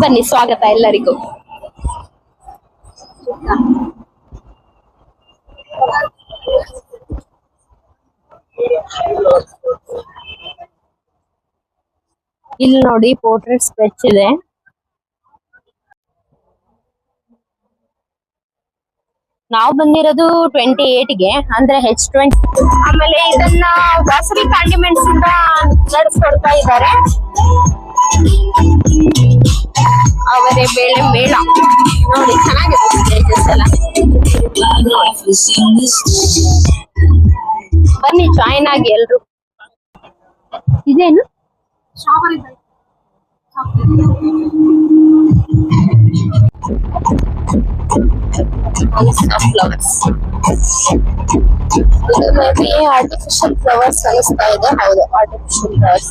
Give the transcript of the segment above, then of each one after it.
ಬನ್ನಿ, ಸ್ವಾಗತ ಎಲ್ಲರಿಗೂ. ಇಲ್ಲಿ ನೋಡಿ ಪೋರ್ಟ್ರೇಟ್ ಸ್ಕೆಚ್ ಇದೆ. ನಾವು ಬಂದಿರೋದು ಟ್ವೆಂಟಿ ಏಟ್ಗೆ ಅಂದ್ರೆ ಹೆಚ್ ಟ್ವೆಂಟಿ ಆಮೇಲೆ ಇದನ್ನ ವಾಸವಿ ಕಾಂಡಿಮೆಂಟ್ಸ್ ಇಂದ ನಡೆಸ್ಕೊಡ್ತಾ ಇದ್ದಾರೆ. ಅವರೇ ಬೇಳೆ ಮೇಳ. ನೋಡಿ ಚೆನ್ನಾಗಿದೆ. ಎಲ್ಲ ಬನ್ನಿ ಜಾಯಿನ್ ಆಗಿ ಎಲ್ರು. ಇದೇನು? ಫ್ಲವರ್ಸ್ ಇದು ಮೇ ಬಿ ಆರ್ಟಿಫಿಷಿಯಲ್ ಫ್ಲವರ್ಸ್ ಅನಿಸ್ತಾ ಇದೆ ಹೌದು ಆರ್ಟಿಫಿಷಿಯಲ್ ಫ್ಲವರ್ಸ್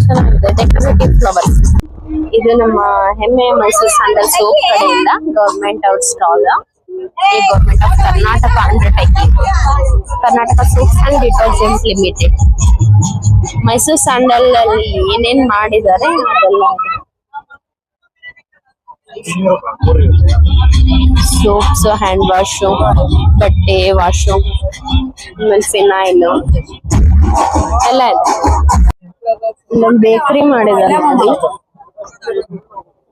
ಚೆನ್ನಾಗಿದೆ ಡೆಕೋರೇಟಿವ್ ಫ್ಲವರ್ಸ್ ಇದು ನಮ್ಮ ಹೆಮ್ಮೆ ಮೈಸೂರು ಸ್ಯಾಂಡಲ್ ಸೋಪ್ ಕಡೆಯಿಂದ ಗವರ್ಮೆಂಟ್ ಔಟ್ ಸ್ಟಾಲ್ ಈ government of Karnataka undertaking Karnataka soaps and detergent limited Mysore sandal ಅಲ್ಲಿ ಏನೇನ್ ಮಾಡಿದ್ದಾರೆ ಅದೆಲ್ಲ. ಸೋಪ್ಸ್ ಹ್ಯಾಂಡ್ ವಾಶು ಬಟ್ಟೆ ವಾಶು ಆಮೇಲೆ ಫಿನೈಲ್ ಎಲ್ಲ ಇಲ್ಲೊಂದು ಬೇಕರಿ ಮಾಡಿದ್ದಾರೆ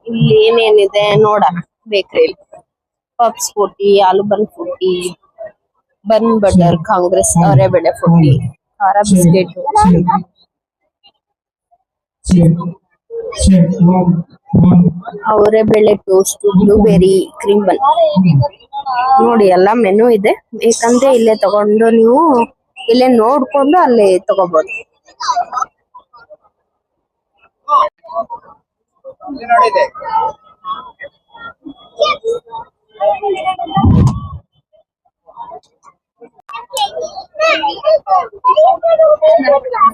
ಇಲ್ಲಿ ಏನೇನಿದೆ ನೋಡೋಣ ಬೇಕರಿಲಿ ಪಪ್ಸ್ ಫುಟ್ಟಿ ಆಲೂ ಬನ್ ಫುಟ್ಟಿ ಬನ್ ಬಟರ್, ಕಾಂಗ್ರೆಸ್ ಅವರೆಬೇಳೆ ಫುಟ್ಟಿ ಖಾರ ಬಿಸ್ಕೆಟ್. ಅವರೆಬೇಳೆ ಟೋಸ್ಟ್, ಬ್ಲೂಬೆರಿ, ಕ್ರೀಮ್ ಬನ್. ನೋಡಿ, ಎಲ್ಲ ಮೆನು ಇದೆ. ಬೇಕಂದ್ರೆ ಇಲ್ಲೇ ತಗೊಂಡು ನೀವು ಇಲ್ಲೇ ನೋಡ್ಕೊಂಡು ಅಲ್ಲೇ ತಗೋಬಹುದು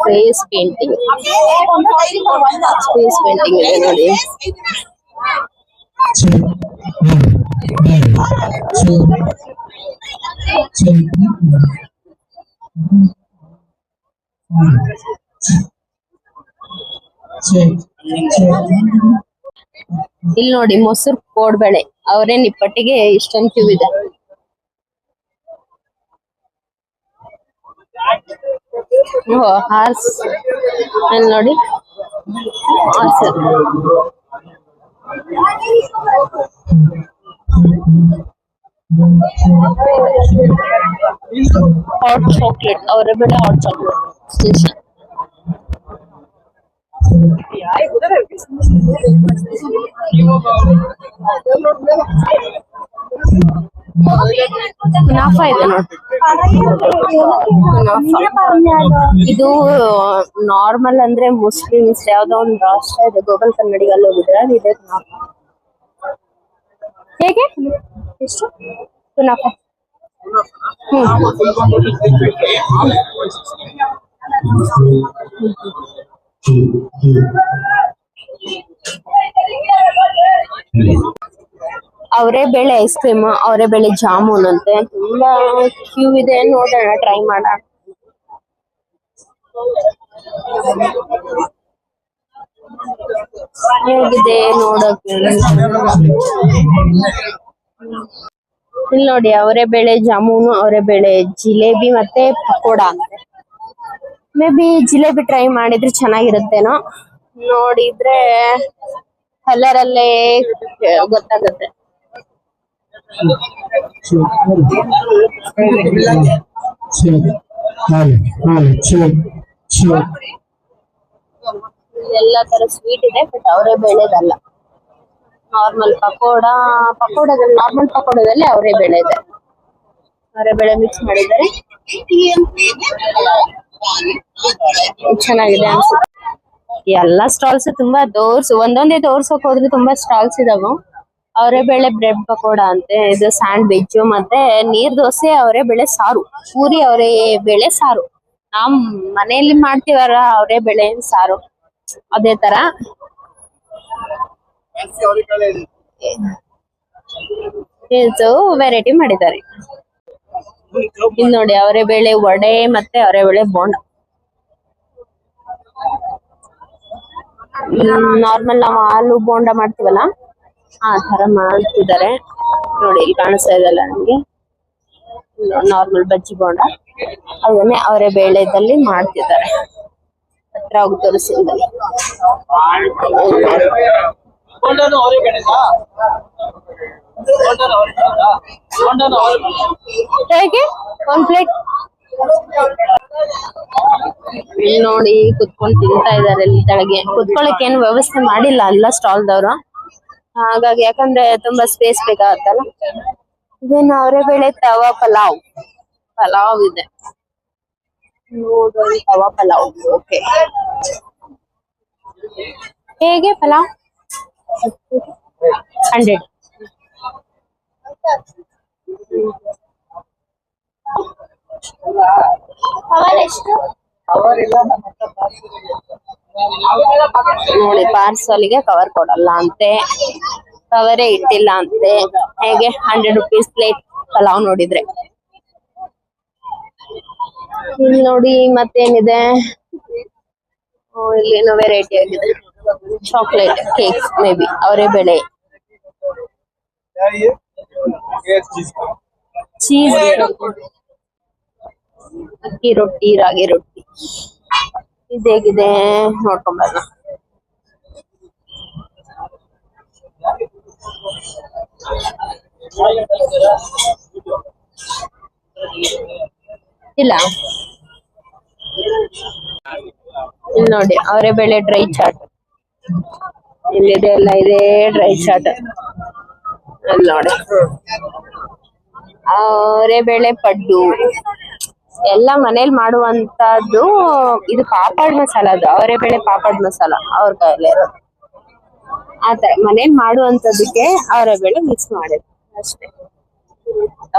ಫೇಸ್ ಪೇಂಟಿಂಗ್ ಫೇಸ್ ಪೇಂಟಿಂಗ್ ಇದೆ ನೋಡಿ ಇಲ್ಲಿ ನೋಡಿ ಮೊಸರು. ಕೋಡ್ಬೇಳೆ. ಅವರೇ ನಿಪ್ಪಟ್ಟಿಗೆ ಇಷ್ಟೊಂದು ಕ್ಯೂ ಇದೆ. ಹಾರ್ಸ್. ನೋಡಿ. ಹಾರ್ಸ್. ಹಾಟ್ ಚಾಕ್ಲೇಟ್ ಅವರೇ ಬೇಡ ಹಾಟ್ ಚಾಕ್ಲೇಟ್ ಸ್ಟೇಷನ್ ಇದೆ. ನೋಡಿ. ಇದು ನಾರ್ಮಲ್ ಅಂದ್ರೆ ಮುಸ್ಲಿಮ್ಸ್ ಯಾವ್ದೋ ಒಂದು ರಾಷ್ಟ್ರ ಇದೆ ಗೋಗಲ್ ಕನ್ನಡಿಗಲ್ಲಿ ಹೋಗಿದ್ರೆ ಇದೆ ಹೇಗೆ? ಎಷ್ಟು? ಕುನಾಫಾ ಅವರೇ ಬೇಳೆ ಐಸ್ ಕ್ರೀಮ್ ಅವರೇ ಬೇಳೆ ಜಾಮೂನ್ ಅಂತೆ. ತುಂಬಾ ಕ್ಯೂ ಇದೆ, ನೋಡೋಣ ಟ್ರೈ ಮಾಡೋಣ. ಹೇಗಿದೆ ನೋಡೋಕೆ? ಇಲ್ಲಿ ನೋಡಿ, ಅವರೇ ಬೇಳೆ ಜಾಮೂನು, ಅವರೇ ಬೇಳೆ ಜಿಲೇಬಿ ಮತ್ತೆ pakoda. Maybe jalebi try ಮಾಡಿದ್ರೆ ಚೆನ್ನಾಗಿರುತ್ತೇನೋ. ನೋಡಿದ್ರೆ ಕಲರ್ ಅಲ್ಲೇ ಗೊತ್ತಾಗುತ್ತೆ. ಎಲ್ಲ ತರ ಸ್ವೀಟ್ ಇದೆ ಬಟ್ ಅವರೇ ಬೆಳೆದಲ್ಲ. ನಾರ್ಮಲ್ ಪಕೋಡ, ಪಕೋಡದಲ್ಲಿ ನಾರ್ಮಲ್ ಪಕೋಡದಲ್ಲಿ ಅವರೇ ಬೆಳೆ ಇದೆ ಅವರೇ ಬೆಳೆ ಮಿಕ್ಸ್ ಮಾಡಿದ್ದಾರೆ. ಚೆನ್ನಾಗಿದೆ ಅನ್ಸುತ್ತೆ. ಎಲ್ಲಾ ಸ್ಟಾಲ್ಸ್ ತುಂಬಾ ದೋರ್ಸ್ ಒಂದೊಂದೇ ತೋರ್ಸಕ್ ಹೋದ್ರೆ ತುಂಬಾ ಸ್ಟಾಲ್ಸ್ ಇದಾವೆ. ಅವರೇ ಬೇಳೆ ಬ್ರೆಡ್ ಪಕೋಡ ಅಂತೆ ಇದು ಸ್ಯಾಂಡ್ವಿಚ್ ಮತ್ತೆ ನೀರ್ ದೋಸೆ ಅವರೇ ಬೇಳೆ ಸಾರು. ಪೂರಿ ಅವರೇ ಬೇಳೆ ಸಾರು. ನಾವ್ ಮನೆಯಲ್ಲಿ ಮಾಡ್ತೀವಲ್ಲ ಅವರೇ ಬೇಳೆ ಸಾರು. ಅದೇ ತರ. ಇದು ವೆರೈಟಿ ಮಾಡಿದ್ದಾರೆ. ಇಲ್ಲಿ ನೋಡಿ, ಅವರೇ ಬೇಳೆ ವಡೆ ಮತ್ತೆ ಅವರೇ ಬೇಳೆ ಬೋಂಡ ನಾರ್ಮಲ್ ನಾವು ಆಲೂ ಬೋಂಡ ಮಾಡ್ತೀವಲ್ಲ, ಆ ತರ ಮಾಡ್ತಿದ್ದಾರೆ. ನೋಡಿ, ಇಲ್ಲಿ ಕಾಣಿಸ್ತಾ ಇದೆಲ್ಲ ನಮ್ಗೆ. ನಾರ್ಮಲ್ ಬಜ್ಜಿ ಬೋಂಡ ಅದನ್ನೇ ಅವರೇ ಬೇಳೆದಲ್ಲಿ ಮಾಡ್ತಿದ್ದಾರೆ. ಹತ್ರ ಹೋಗಿ ತೋರಿಸಿದಲ್ಲಿ ಹೇಗೆ? ಒಂದ್ ಪ್ಲೇಟ್ ಇಲ್ಲಿ ನೋಡಿ ಕುತ್ಕೊಂಡ್ ತಿಂತಾ ಇದಾರೆ ಇಲ್ಲಿ ತೆಳಗೆ ಕುತ್ಕೊಳಕ್ ಏನು ವ್ಯವಸ್ಥೆ ಮಾಡಿಲ್ಲ ಅಲ್ಲ ಸ್ಟಾಲ್ ದವ್ರು? ಹಾಗಾಗಿ ಯಾಕಂದ್ರೆ ತುಂಬಾ ಸ್ಪೇಸ್ ಬೇಕಾಗತ್ತಲ್ಲ. ಇದೇನು ಅವರೇ ಬೇಳೆ ತವಾ ಪಲಾವ್? ಪಲಾವ್ ಇದೆ. ನೋಡಿ ತವಾ ಪಲಾವ್. ಓಕೆ ಹೇಗೆ ಪಲಾವ್? ಹಂಡ್ರೆಡ್. ಗೆ parcel ಇದೆ. ನೋಡಿ ಪಾರ್ಸಲ್ಗೆ ಕವರ್ ಕೊಡಲ್ಲ ಅಂತೆ. ಕವರೇ ಇಟ್ಟಿಲ್ಲ ಅಂತೆ. ಹೇಗೆ? ಹಂಡ್ರೆಡ್ ರುಪೀಸ್ ಪ್ಲೇಟ್ ಪಲಾವ್ ನೋಡಿದ್ರೆ. ಇಲ್ಲಿ ನೋಡಿ ಮತ್ತೇನಿದೆ? ಓ, ಇಲ್ಲಿ ಏನೋ ವೆರೈಟಿ ಆಗಿದೆ. ಚಾಕ್ಲೇಟ್ ಕೇಕ್ಸ್ ಮೇ ಬಿ ಅವರೇ ಬೆಳೆ. ಚೀಸ್ ಅಕ್ಕಿ ರೊಟ್ಟಿ ರಾಗಿ ರೊಟ್ಟಿ. ಇದೇಗಿದೆ ನೋಡ್ಕೊಂಬರೋಣ. ಇಲ್ಲ. ಇಲ್ಲಿ ನೋಡಿ ಅವರೇ ಬೆಳೆ ಡ್ರೈ ಚಾಟ್ ಇಲ್ಲಿದೆ ಎಲ್ಲ ಇದೆ ಡ್ರೈ ಚಾಟ್ ನೋಡಿ ಅವರೆ ಬೇಳೆ ಪಡ್ಡು. ಎಲ್ಲ ಮನೇಲಿ ಮಾಡುವಂತದ್ದು ಇದು ಪಾಪಡ್ ಮಸಾಲ ಅದು. ಅವರೆ ಬೇಳೆ ಪಾಪಡ್ ಮಸಾಲ ಅವ್ರ ಕೈಯಲ್ಲಿ ಇರೋದು. ಆತರ ಮನೇಲಿ ಮಾಡುವಂತದಕ್ಕೆ ಅವರೆ ಬೇಳೆ ಮಿಕ್ಸ್ ಮಾಡಿದ್ರು ಅಷ್ಟೇ.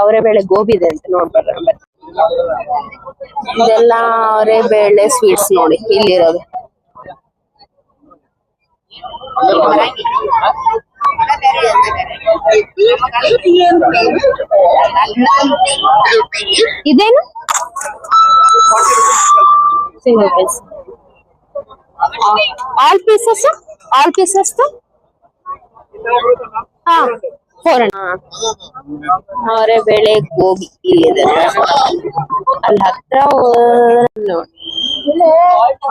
ಅವರೆ ಬೇಳೆ ಗೋಬಿ ಇದೆ ಅಂತ ನೋಡ್ಬಾರ ಇದೆಲ್ಲ ಅವರೆ ಬೇಳೆ ಸ್ವೀಟ್ಸ್ ನೋಡಿ ಇಲ್ಲಿರೋದು. ಇದೇನು single piece all pieces all pieces ಹಾ ಫೋರ್ ಅವರೇ ಬೇಳೆ ಗೋಬಿ ಇಲ್ಲಿದೆ ಅಲ್ಲಿ ಹತ್ರ ಹೋದ್ರೆ ನೋಡಿ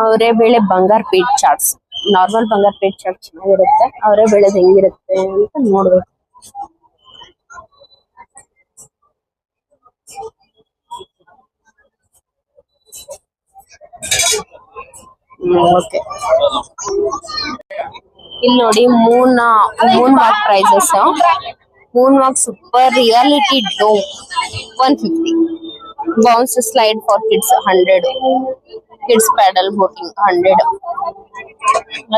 ಅವರೇ ಬೇಳೆ ಬಂಗಾರ ಪೇಟ್ ಚಾಟ್ಸ್ ನಾರ್ಮಲ್ ಬಂಗಾರ ಪೇಟ್ ಚಾಟ್ ಚೆನ್ನಾಗಿರುತ್ತೆ ಅವರೇ ಬೇಳೆದ್ ಹೆಂಗಿರುತ್ತೆ ಅಂತ ನೋಡ್ಬೇಕು ಓಕೆ ಇಲ್ಲಿ ನೋಡಿ moon moon walk prices moon walk super reality dome one fifty bounce slide for kids hundred kids paddle boating hundred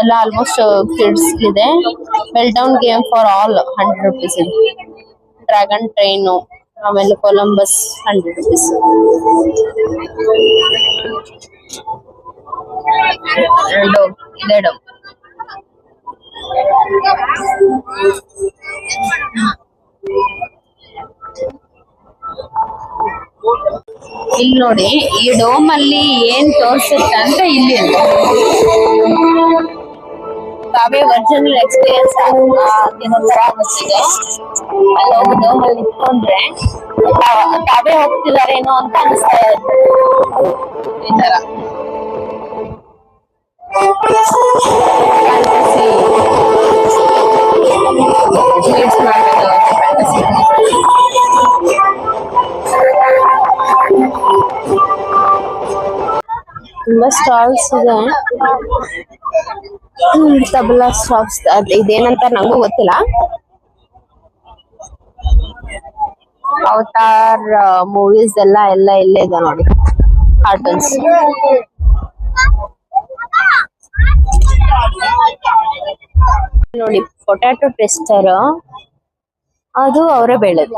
ಎಲ್ಲ ಆಲ್ಮೋಸ್ಟ್ ಕಿಡ್ಸ್ ಇದೆ. Well down game for all hundred rupees ಇದೆ. ಡ್ರ್ಯಾಗನ್ ಟ್ರೈನು ಆಮೇಲೆ Columbus hundred rupees ಇಲ್ಲಿ ನೋಡಿ ಈ dome ಅಲ್ಲಿ ಏನ್ ತೋರ್ಸುತ್ತೆ ಅಂತ ಇಲ್ಲಿ. ತಾವೇ ಒರಿಜಿನಲ್ ಎಕ್ಸ್ಪೀರಿಯನ್ಸ್ ಏನೋ ತರ ಅನಿಸ್ತಿದೆ ಅಲ್ಲಿ ಹೋಗಿ ಡೋಮ್ ಅಲ್ಲಿ ನಿಂತ್ಕೊಂಡ್ರೆ ತಾ- ತಾವೇ ಹೋಗ್ತಿದಾರೇನೋ ಅಂತ ಅನಿಸ್ತಾ ಇದೆ ಈ ತರ ಮಾಡ್ಬೇಕು, fantasy. ತುಂಬಾ ಸ್ಟಾಲ್ಸ್ ಇದೆ. ತಬಲಾ ಸ್ಟಾಲ್ಸ್ ಅದ್ ಇದೇನಂತ ನಂಗೂ ಗೊತ್ತಿಲ್ಲ. ಅವತಾರ್ ಮೂವೀಸ್ ಎಲ್ಲ ಎಲ್ಲ ಇಲ್ಲೇ ಇದೆ ನೋಡಿ. ಕಾರ್ಟೂನ್ಸ್ ನೋಡಿ ಪೊಟ್ಯಾಟೊ ಟೆಸ್ಟರ್ ಅದು ಅವರೇ ಬೆಳೆದು.